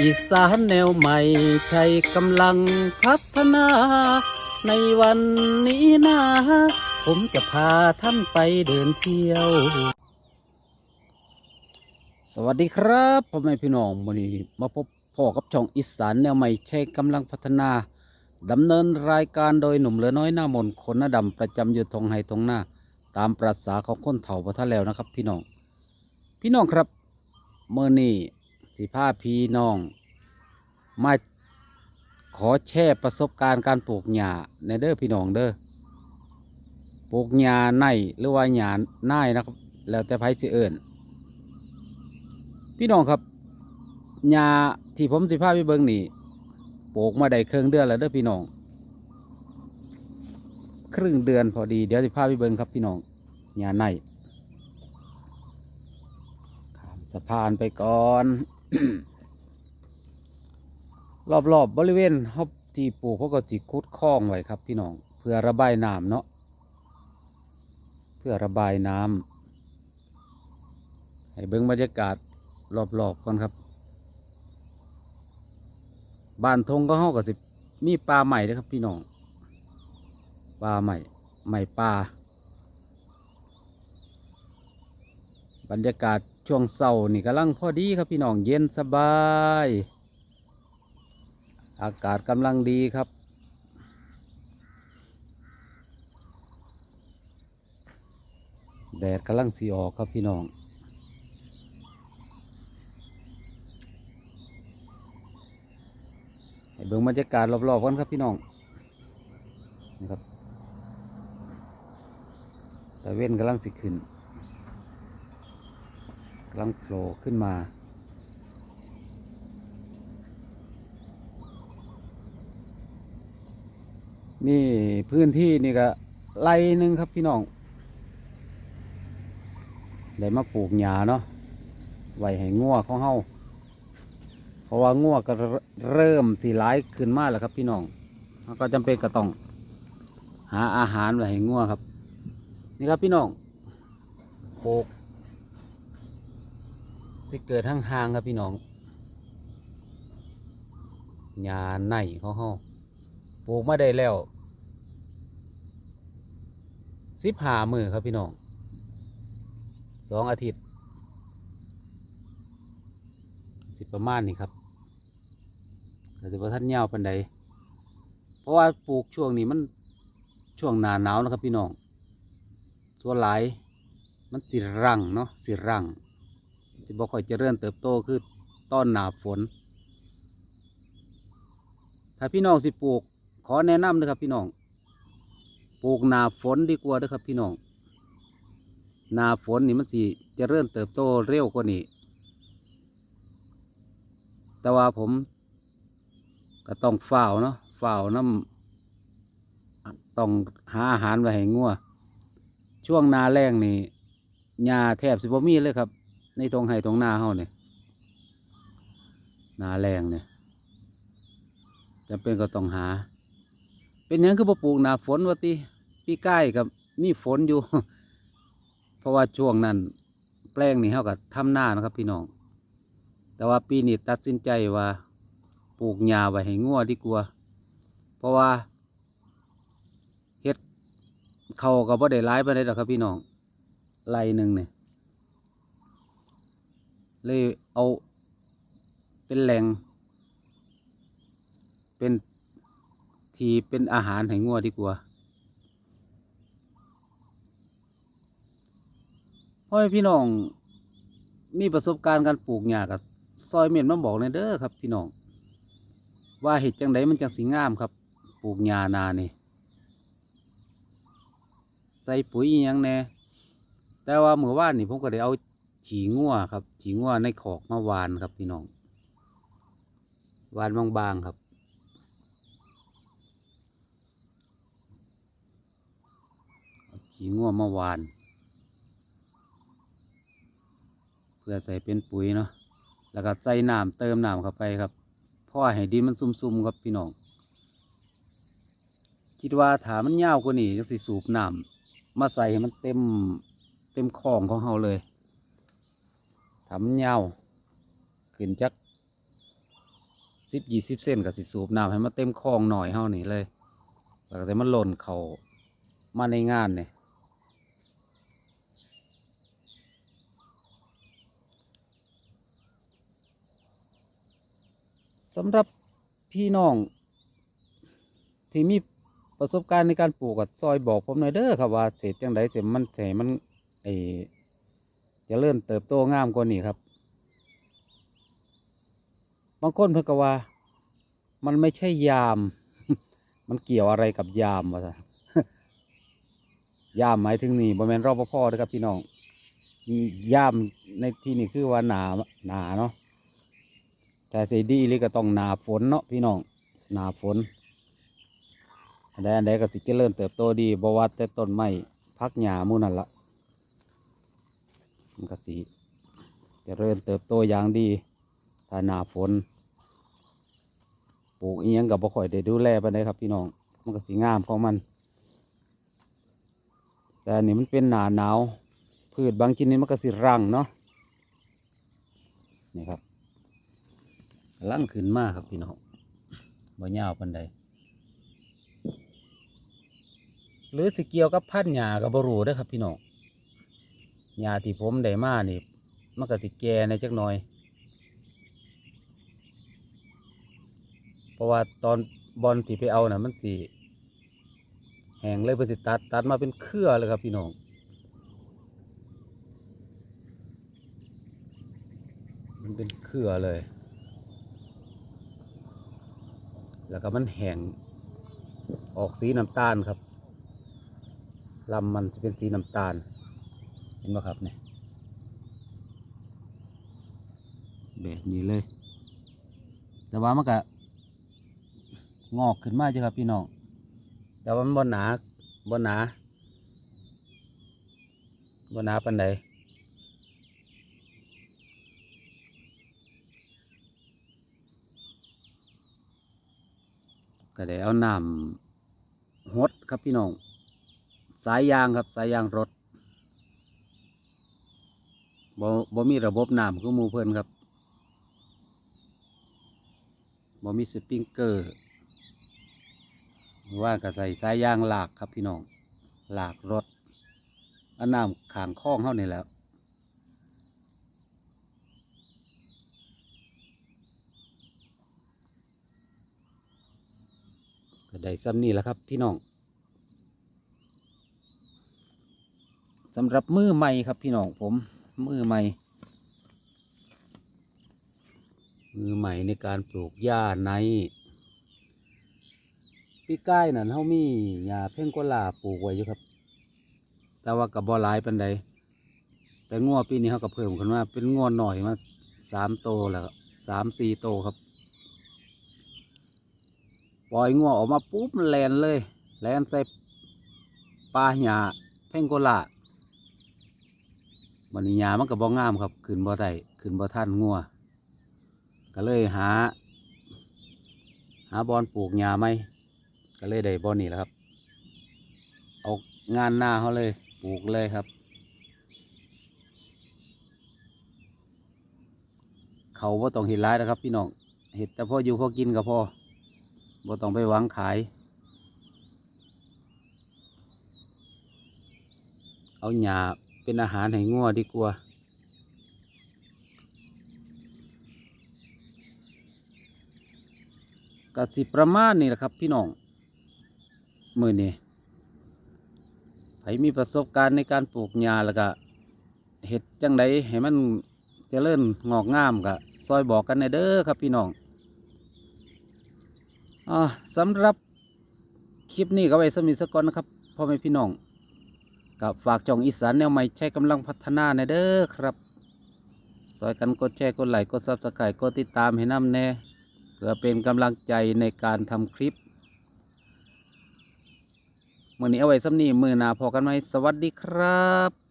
อีสานแนวใหม่ใช้กำลังพัฒนา ในวันนี้นะ ผมจะพาท่านไปเดินเที่ยว สวัสดีครับพ่อแม่พี่น้องวันนี้มาพบพ่อกับช่องอีสานแนวใหม่ใช้กำลังพัฒนาดำเนินรายการโดยหนุ่มเหลือน้อยหน้ามนคนหน้าดำประจำอยู่ทงไฮทงหน้า ตามประษาของคนเถ่าพระท่าแล้วนะครับ พี่น้อง พี่น้องครับเมื่อนี้ สิพาพี่น้อง มาขอแชร์ประสบการณ์การปลูกหญ้าในเด้อพี่น้องเด้อปลูกหญ้าในหรือว่าหญ้าหน่ายนะครับ แล้วแต่ไผสิเอิญพี่น้องครับหญ้าที่ผมสิพาไปเบิ่งนี่ปลูกมาได้ครึ่งเดือนแล้วเด้อพี่น้อง ครึ่งเดือนพอดีเดี๋ยวสิพาไปเบิ่งครับพี่น้องหญ้าในข้าสะพานไปก่อน รอบๆบบริเวณฮอบที่ปลูกเขาก็จิคุดคลองไว้ครับ พี่น้องเพื่อระบายน้ำเนาะเพื่อระบายน้ำให้เบิ้งบรรยากาศรอบๆก่อนครับ บ้านทงก็เฮาก็สิมีปลาใหม่ด้วยครับ พี่น้องปลาใหม่ใหม่ปลาบรรยากาศ ช่วงเสาร์นี่กำลังพอดีครับพี่น้องเย็นสบาย อากาศกำลังดีครับ แดดกำลังสีออกครับพี่น้องเบิ่งบรรยากาศรอบๆกันครับพี่น้องนี่ครับตะเว้นกำลังสิขึ้น กำลังโผล่ขึ้นมา นี่พื้นที่นี่ก็ไร่หนึ่งครับพี่น้อง ได้มาปลูกหญ้าเนาะ ไว้ให้งัวของเฮาเพราะว่างัวก็เริ่มสีร้ายขึ้นมาแล้วครับพี่น้องเราก็จำเป็นก็ต้อง หาอาหารไว้ให้งัวครับ นี่ครับพี่น้องปลูก ที่เกิดทางห่างๆครับพี่น้องหญ้าในเของเฮาปลูกมาได้แล้วสิบห้ามือครับพี่น้องสองอาทิตย์ สิประมาณนี้ครับแต่จะว่าท่านยาวปันใดเพราะว่าปลูกช่วงนี้มันช่วงหนาหนาวนะครับพี่น้องส่วนหลายมันสิรังเนาะสิรัง สิบ่ค่อยเจริญเติบโตคือต้นหนาฝน ถ้าพี่น้องสิปลูก ขอแนะนำนะครับพี่น้อง ปลูกหนาฝนดีกว่าเด้อครับพี่น้อง หนาฝนนี่มันสิเจะเริ่มเติบโตเร็วกว่านี้ แต่ว่าผมก็ต้องเฝ้าเนาะเฝ้าน้ำต้องหาอาหารไว้ให้งัวช่วงนาแรงนี่หญ้าแทบสิบ่มีเลยครับ ในตรงไห้ตรงนาเฮาเนี่ยนาแรงเนี่ยจำเป็นก็ต้องหา เป็นหยังคือบ่ปลูกหนาฝนวะติพี่ใกล้กับมีฝนอยู่ เพราะว่าช่วงนั้นแปลงนี่เฮากับทำหน้านะครับ พี่น้อง แต่ว่าปีนี้ตัดสินใจว่าปลูกหญ้าไว้ให้งัวดีกว่า เพราะว่าเฮ็ดเขาก็บ่ได้ร้ายไปได้ดอกครับพี่น้องไรหนึ่งเนี่ย เลยเอาเป็นแหล่ง เป็นทีเป็นอาหารให้งัวดีกว่าพ่อพี่น้องมีประสบการณ์การปลูกหญ้ากับซอยเมียนมาบอกในอยเด้อครับ พี่น้องว่าเห็ดจังไดมันจังสีงามครับ ปลูกหญ้านานี่ใส่ปุ๋ยยังแน่แต่ว่าเมื่อวานนี่ผมก็ได้เอา ฉีงัวครับ ฉีงัวในขอกมาหวานครับพี่น้อง วานบางๆครับขี้ง่วเมื่อวาน เพื่อใส่เป็นปุ๋ยเนาะ แล้วก็ใส่น้ำเติมน้ำเข้าไปครับพราะให้ดินมันซุ่มๆครับพี่น้อง คิดว่าถามันยาวกว่านี้จะสิสูบน้ำมาใส่ให้มันเต็มเต็มคลองของเราเลย ถามันยาวขึ้นจักสิบยี่สิบเส้นกับสิสูบน้ำให้มันเต็มคลองหน่อยเฮานี่เลยแล้วก็จะมันหล่นเขามาในงานเนี่ยสำหรับพี่น้อง ที่มีประสบการณ์ในการปลูกกับซอยบอกผมหน่อยเด้อครับว่าเศษจังไดเสมันเสมันไอ จะเริ่มเติบโตงามกว่านี้ครับ บางคนเพิ่นก็ว่า มันไม่ใช่ยาม มันเกี่ยวอะไรกับยามวะยามหมายถึงนี่บ่แม่นรอปภเด้อครับพี่น้องยามในที่นี่คือว่าหนาหนาเนาะแต่สิดีอีหลีก็ต้องหนาฝนเนาะพี่น้องหนาฝนอันใดอันใดก็สิเจริญเติบโตดีบวัดแต่ต้นไม้พักหญ้ามู่นั่นละ มันก็สิเริญเติบโตอย่างดีถ้าหนาฝนปลูกเอียงกับบ่ค่อยได้ดูแลไปานใดครับ พี่น้องมันก็สีงามของมัน แต่นนี้มันเป็นหนาหนาวพืชบางชนิดมันก็สิรังเนาะนี่ครับร่งขึ้นมากครับพี่น้องบ่ยาวปานใดหรือสิเกี่ยวกับพันหญ้ากับบรูเด้ครับพี่น้อง หญ้าที่ผมได้มานี่มันก็สิแก่ในจักหน่อย เพราะว่าตอนบอลที่ไปเอาน่ะ มันสิแห้งเลยเพื่อสิตัดตัดมาเป็นเครือเลยครับพี่น้องมันเป็นเครือเลย แล้วก็มันแห้งออกสีน้ำตาลครับลำมันจะเป็นสีน้ำตาล เห็นไหมครับเนี่ยแบบนี้เลย แต่ว่ามันก็งอกขึ้นมาจ้ะครับพี่น้อง แต่ว่ามันบนหนาบนหนาบนหนาปันใดก็ได้เอาน้ำหดครับพี่น้อง สายยางครับสายยางรถบ่บ่ มีระบบน้ำคือมูเพิ่นครับบ่มีสปริงเกอร์ว่าก็ใส่สายยางหลากครับพี่น้องหลากรถอาน้ำขางคลองเท่านี่แล้วก็ได้ซ้ำนี่แหละครับพี่น้องสำหรับมือใหม่ครับพี่น้องผมมือใหม่ มือใหม่ในการปลูกหญ้าในปีใกล้นั่นเฮามีหญ้าเพ่งกวลาปลูกไว้อยู่ครับ แต่ว่ากับบ่หลายปันใดแต่งัวปีนี้เขาก็เพิ่มขึ้นมาเป็นงัวหน่อยมาสามโตแล้วสามสี่โตครับ ปล่อยงัวออกมาปุ๊บแลนเลยแลนใส่ปลาหญ้าเพ่งกลาบันนี้ยามันก็บ่งามครับ ขึ้นบ่ได้ขึ้นบ่ท่านงัว ก็เลยหา หาบอนปลูกหญ้าไหมก็เลยได้บอนนี้แหละครับ เอางานหน้าเขาเลยปลูกเลยครับ เขาบ่ต้องเห็ดร้ายนะครับ พี่น้องเห็ดแต่พออยู่พอกินก็พอบ่ต้องไปหวังขาย เอาหญ้าเป็นอาหารให้งัวดีกว่า ก็สิประมาณนี้แหละครับ พี่น้องมือนี้ใครมีประสบการณ์ในการปลูกหญ้าแล้วก็เห็ดจังไดให้มันเจริญงอกงามก็ซอยบอกกันในเด้อครับพี่น้องอสำหรับคลิปนี้ก็ไว้สมิสก่อนนะครับพ่อแม่พี่น้องกับฝากจองอีสานแนวใหม่ใช้กำลังพัฒนาในเด้อครับซอยกันกดแชร์กดไลค์กดซับสไครต์กดติดตามให้น้ำแน่ พื่อเป็นกำลังใจในการทำคลิปมื่อนี้เอาไว้สำนีมือหนาพอกันไหมสวัสดีครับ